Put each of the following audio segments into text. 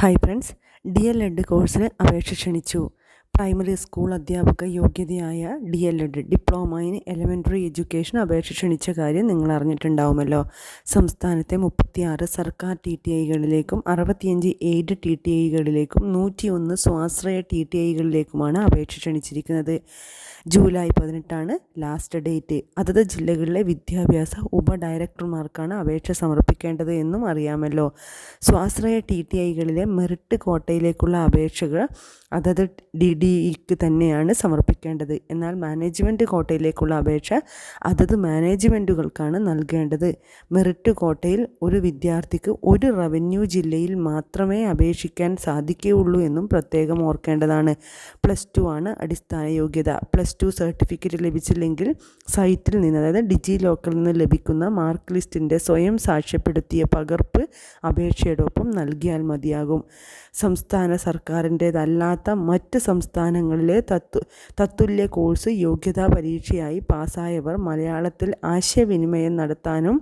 Hi friends D L Ed കോഴ്സിന് അപേക്ഷ ക്ഷണിച്ചു. പ്രൈമറി സ്കൂൾ അധ്യാപക യോഗ്യതയായ D L Ed diploma in elementary education അപേക്ഷ ക്ഷണിച്ച കാര്യം നിങ്ങൾ അറിഞ്ഞിട്ടുണ്ടാവുമല്ലോ. സംസ്ഥാനത്തെ മുപ്പത്തിയാറ് സർക്കാർ ടി ടി ഐകളിലേക്കും അറുപത്തിയഞ്ച് എയ്ഡ് ടി ടി ഐകളിലേക്കും നൂറ്റിയൊന്ന് സ്വാശ്രയ ടി ടി ഐകളിലേക്കുമാണ് അപേക്ഷ ക്ഷണിച്ചിരിക്കുന്നത്. ജൂലൈ പതിനെട്ടാണ് ലാസ്റ്റ് ഡേറ്റ്. അതത് ജില്ലകളിലെ വിദ്യാഭ്യാസ ഉപ ഡയറക്ടർമാർക്കാണ് അപേക്ഷ സമർപ്പിക്കേണ്ടത് എന്നും അറിയാമല്ലോ. സ്വാശ്രയ ടി ടി ഐകളിലെ മെറിറ്റ് കോട്ടയിലേക്കുള്ള അപേക്ഷകൾ അതത് ഡി ഡിക്ക് തന്നെയാണ് സമർപ്പിക്കേണ്ടത്. എന്നാൽ മാനേജ്മെന്റ് കോട്ടയിലേക്കുള്ള അപേക്ഷ അതത് മാനേജ്മെന്റുകൾക്കാണ് നൽകേണ്ടത്. മെറിറ്റ് കോട്ടയിൽ ഒരു വിദ്യാർത്ഥിക്ക് ഒരു റവന്യൂ ജില്ലയിൽ മാത്രമേ അപേക്ഷിക്കാൻ സാധിക്കുകയുള്ളൂ എന്നും പ്രത്യേകം ഓർക്കേണ്ടതാണ്. പ്ലസ് ടു ആണ് അടിസ്ഥാന യോഗ്യത. പ്ലസ് ടു സർട്ടിഫിക്കറ്റ് ലഭിച്ചില്ലെങ്കിൽ സൈറ്റിൽ നിന്ന് അതായത് ഡിജി ലോക്കറിൽ നിന്ന് ലഭിക്കുന്ന മാർക്ക് ലിസ്റ്റിന്റെ സ്വയം സാക്ഷ്യപ്പെടുത്തിയ പകർപ്പ് അപേക്ഷയുടെ ഒപ്പം നൽകിയാൽ മതിയാകും. സംസ്ഥാന സർക്കാരിന്റേതല്ലാത്ത മറ്റ് സംസ്ഥാനങ്ങളിലെ തത്വ തത്തുല്യ കോഴ്സ് യോഗ്യതാ പരീക്ഷയായി പാസ്സായവർ മലയാളത്തിൽ ആശയവിനിമയം നടത്താനും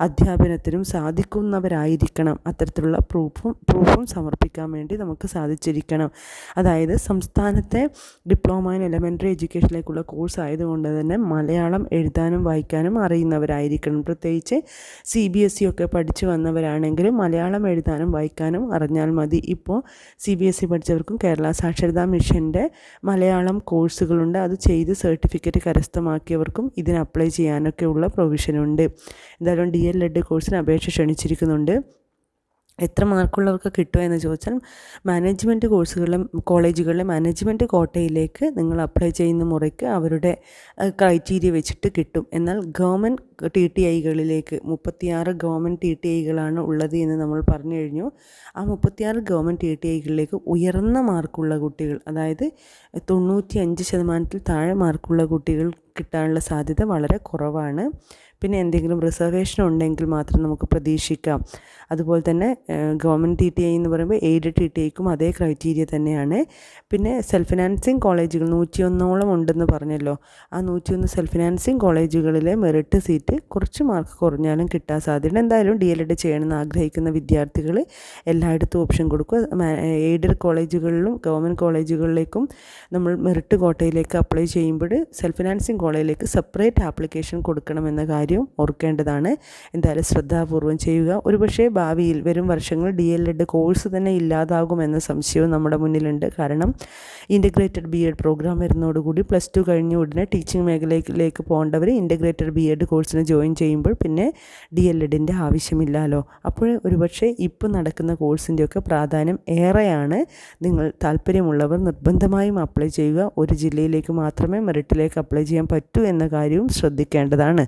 അധ്യാപനത്തിനും സാധിക്കുന്നവരായിരിക്കണം. അത്തരത്തിലുള്ള പ്രൂഫും പ്രൂഫും സമർപ്പിക്കാൻ വേണ്ടി നമുക്ക് സാധിച്ചിരിക്കണം. അതായത് സംസ്ഥാനത്തെ ഡിപ്ലോമ ഇൻ എലമെന്ററി എഡ്യൂക്കേഷനിലേക്കുള്ള കോഴ്സ് ആയതുകൊണ്ട് തന്നെ മലയാളം എഴുതാനും വായിക്കാനും അറിയുന്നവരായിരിക്കണം. പ്രത്യേകിച്ച് സി ബി എസ് ഇ ഒക്കെ പഠിച്ചു വന്നവരാണെങ്കിലും മലയാളം എഴുതാനും വായിക്കാനും അറിഞ്ഞാൽ മതി. ഇപ്പോൾ സി ബി എസ് ഇ പഠിച്ചവർക്കും കേരള സാക്ഷരതാ മിഷന്റെ മലയാളം കോഴ്സുകളുണ്ട്. അത് ചെയ്ത് സർട്ടിഫിക്കറ്റ് കരസ്ഥമാക്കിയവർക്കും ഇതിന് അപ്ലൈ ചെയ്യാനൊക്കെയുള്ള പ്രൊവിഷനുണ്ട്. എന്തായാലും ഡി എൽ എഡ് കോഴ്സിന് അപേക്ഷ ക്ഷണിച്ചിരിക്കുന്നുണ്ട്. എത്ര മാർക്കുള്ളവർക്ക് കിട്ടുക എന്ന് ചോദിച്ചാൽ മാനേജ്മെന്റ് കോഴ്സുകളിലും കോളേജുകളിലെ മാനേജ്മെന്റ് കോട്ടയിലേക്ക് നിങ്ങൾ അപ്ലൈ ചെയ്യുന്ന മുറയ്ക്ക് അവരുടെ ക്രൈറ്റീരിയ വെച്ചിട്ട് കിട്ടും. എന്നാൽ ഗവൺമെന്റ് ടി ടി ഐകളിലേക്ക് മുപ്പത്തിയാറ് ഗവൺമെന്റ് ടി ടി ഐകളാണ് ഉള്ളത് എന്ന് നമ്മൾ പറഞ്ഞു കഴിഞ്ഞു. ആ മുപ്പത്തിയാറ് ഗവൺമെന്റ് ടി ടി ഐകളിലേക്ക് ഉയർന്ന മാർക്കുള്ള കുട്ടികൾ അതായത് തൊണ്ണൂറ്റി അഞ്ച് ശതമാനത്തിൽ താഴെ മാർക്കുള്ള കുട്ടികൾ കിട്ടാനുള്ള സാധ്യത വളരെ കുറവാണ്. പിന്നെ എന്തെങ്കിലും റിസർവേഷൻ ഉണ്ടെങ്കിൽ മാത്രം നമുക്ക് പ്രതീക്ഷിക്കാം. അതുപോലെ തന്നെ ഗവൺമെന്റ് ടി ടി ഐ എന്ന് പറയുമ്പോൾ എയ്ഡഡ് ടി ടി ഐക്കും അതേ ക്രൈറ്റീരിയ തന്നെയാണ്. പിന്നെ സെൽഫ് ഫിനാൻസിങ് കോളേജുകൾ നൂറ്റിയൊന്നോളം ഉണ്ടെന്ന് പറഞ്ഞല്ലോ. ആ നൂറ്റിയൊന്ന് സെൽഫ് ഫിനാൻസിങ് കോളേജുകളിലെ മെറിറ്റ് സീറ്റ് കുറച്ച് മാർക്ക് കുറഞ്ഞാലും കിട്ടാൻ സാധ്യത എന്തായാലും ഡി എൽ എഡ് ചെയ്യണമെന്ന് ആഗ്രഹിക്കുന്ന വിദ്യാർത്ഥികൾ എല്ലായിടത്തും ഓപ്ഷൻ കൊടുക്കുക. എയ്ഡഡ് കോളേജുകളിലും ഗവൺമെന്റ് കോളേജുകളിലേക്കും നമ്മൾ മെറിറ്റ് കോട്ടയിലേക്ക് അപ്ലൈ ചെയ്യുമ്പോൾ സെൽഫ് ഫിനാൻസിങ് കോളേജിലേക്ക് സെപ്പറേറ്റ് ആപ്ലിക്കേഷൻ കൊടുക്കണമെന്ന കാര്യം ഓർക്കേണ്ടതാണ്. എന്തായാലും ശ്രദ്ധാപൂർവം ചെയ്യുക. ഒരുപക്ഷേ ഭാവിയിൽ വരും വർഷങ്ങൾ ഡി എൽ എഡ് കോഴ്സ് തന്നെ ഇല്ലാതാകുമെന്ന സംശയവും നമ്മുടെ മുന്നിലുണ്ട്. കാരണം ഇന്റഗ്രേറ്റഡ് ബി എഡ് പ്രോഗ്രാം വരുന്നതോടുകൂടി പ്ലസ് ടു കഴിഞ്ഞ ഉടനെ ടീച്ചിങ് മേഖലയിലേക്ക് പോകേണ്ടവർ ഇന്റഗ്രേറ്റഡ് ബി എഡ് കോഴ്സിന് ജോയിൻ ചെയ്യുമ്പോൾ പിന്നെ ഡി എൽ എഡിന്റെ ആവശ്യമില്ലല്ലോ. അപ്പോൾ ഒരുപക്ഷെ ഇപ്പോൾ നടക്കുന്ന കോഴ്സിന്റെയൊക്കെ പ്രാധാന്യം ഏറെയാണ്. നിങ്ങൾ താല്പര്യമുള്ളവർ നിർബന്ധമായും അപ്ലൈ ചെയ്യുക. ഒരു ജില്ലയിലേക്ക് മാത്രമേ മെറിറ്റിലേക്ക് അപ്ലൈ ചെയ്യാൻ പറ്റൂ എന്ന കാര്യവും ശ്രദ്ധിക്കേണ്ടതാണ്.